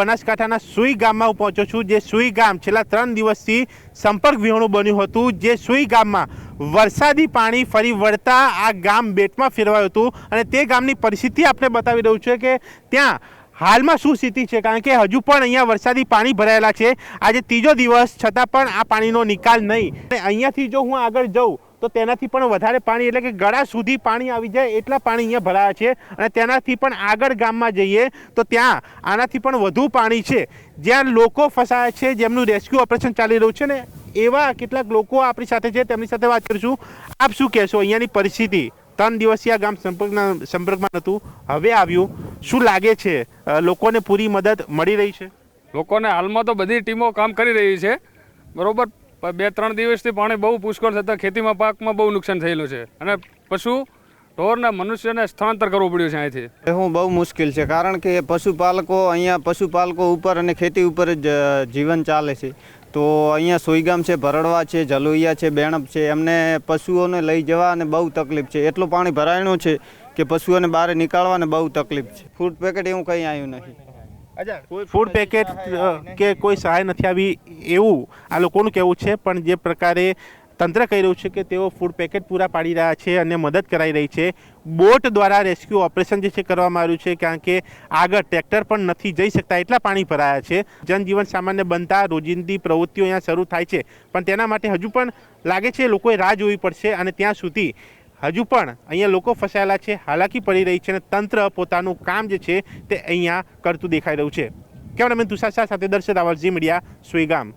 બનાસકાંઠાના સુઈ ગામમાં હું પહોંચ્યો છું, જે સુઈ ગામ છેલ્લા ત્રણ દિવસથી સંપર્ક વિહોણું બન્યું હતું, જે સુઈ ગામમાં વરસાદી પાણી ફરી વળતા આ ગામ બેટમાં ફેરવાયું હતું અને તે ગામની પરિસ્થિતિ આપણે બતાવી રહ્યું છે કે ત્યાં હાલમાં શું સ્થિતિ છે, કારણ કે હજુ પણ અહીંયા વરસાદી પાણી ભરાયેલા છે. આજે ત્રીજો દિવસ, છતાં પણ આ પાણીનો નિકાલ નહીં. અને અહીંયાથી જો હું આગળ જઉં તો તેનાથી પણ વધારે પાણી, એટલે કે ગળા સુધી પાણી આવી જાય એટલા પાણી અહીંયા ભરાયા છે. અને તેનાથી પણ આગળ ગામમાં જઈએ તો ત્યાં આનાથી પણ વધુ પાણી છે. જ્યાં લોકો ફસાયા છે, જેમનું રેસ્ક્યુ ઓપરેશન ચાલી રહ્યું છે ને, એવા કેટલાક લોકો આપણી સાથે છે, તેમની સાથે વાત કરીશું. આપ શું કહેશો? અહીંયાની પરિસ્થિતિ? ત્રણ દિવસથી આ ગામ સંપર્કના, સંપર્કમાં નહોતું. હવે આવ્યું. શું લાગે છે? લોકોને પૂરી મદદ મળી રહી છે? લોકોને હાલમાં તો બધી ટીમો કામ કરી રહી છે. બરોબર? પ- બે ત્રણ દિવસથી પાણી બહુ પુષ્કળ થતાં ખેતીમાં પાકમાં બહુ નુકસાન થયેલું છે. અને પશુ ઢોરના મનુષ્યને સ્થળાંતર કરવું પડ્યું છે અહીંથી. હું બહુ મુશ્કેલ છે, કારણ કે પશુપાલકો અહીંયા પશુપાલકો ઉપર અને ખેતી ઉપર જ જીવન ચાલે છે. તો અહીંયા સોઈગામ છે, ભરડવા છે, જલોઈયા છે, બેણપ છે, એમને પશુઓને લઈ જવા અને બહુ તકલીફ છે. એટલું પાણી ભરાયણું છે કે પશુઓને બહાર નીકાળવાને બહુ તકલીફ છે. ફૂડ પેકેટ એવું કંઈ આવ્યું નથી ફૂડ પેકેટ કે કોઈ સહાય નથી આવી એવું આ લોકોનું કહેવું છે પણ જે પ્રકારે તંત્ર કહી રહ્યું છે કે તેઓ ફૂડ પેકેટ પૂરા પાડી રહ્યા છે અને મદદ કરાઈ રહી છે. બોટ દ્વારા રેસ્ક્યુ ઓપરેશન જે છે કરવામાં આવ્યું છે કારણ કે આગળ ટ્રેક્ટર પણ નથી જઈ શકતા એટલા પાણી ભરાયા છે. જનજીવન સામાન્ય બનતા રોજિંદી પ્રવૃત્તિઓ અહીંયા શરૂ થાય છે પણ તેના માટે હજુ પણ લાગે છે લોકોએ રાહ જોવી પડશે અને ત્યાં સુધી હજુ પણ અહીંયા લોકો ફસાયેલા છે, હાલાકી પડી રહી છે અને તંત્ર પોતાનું કામ જે છે તે અહીંયા કરતું દેખાઈ રહ્યું છે. કેમેરામેન તુષાર શાહ સાથે દર્શન રાવલ જી મીડિયા, સુઈગામ.